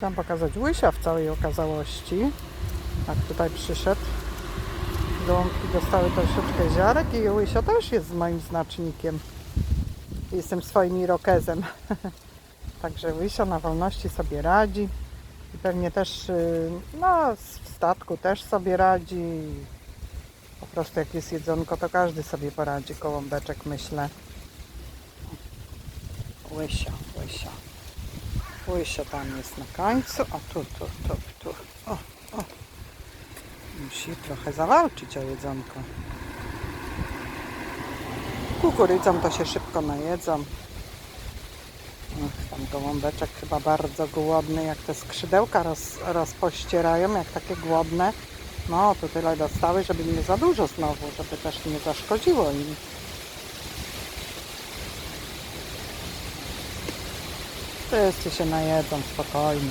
Chciałam pokazać łysia w całej okazałości. Jak tutaj przyszedł. Gołąbki dostały troszeczkę ziarek i łysio też jest moim znacznikiem. Jestem swoim irokezem. Także łysio na wolności sobie radzi. I pewnie też y, no, w statku też sobie radzi. Po prostu jak jest jedzonko, to każdy sobie poradzi. Kołąbeczek myślę. Łysio, łysio. Łysio tam jest na końcu. O, tu, tu, tu, tu. O, o. Musi trochę zawalczyć o jedzonko. Kukurydzą to się szybko najedzą. Ach, tam gołąbeczek chyba bardzo głodny, jak te skrzydełka roz, rozpościerają, jak takie głodne. No, to tyle dostały, żeby nie za dużo znowu, żeby też nie zaszkodziło im. Wszyscy się najedzą spokojnie.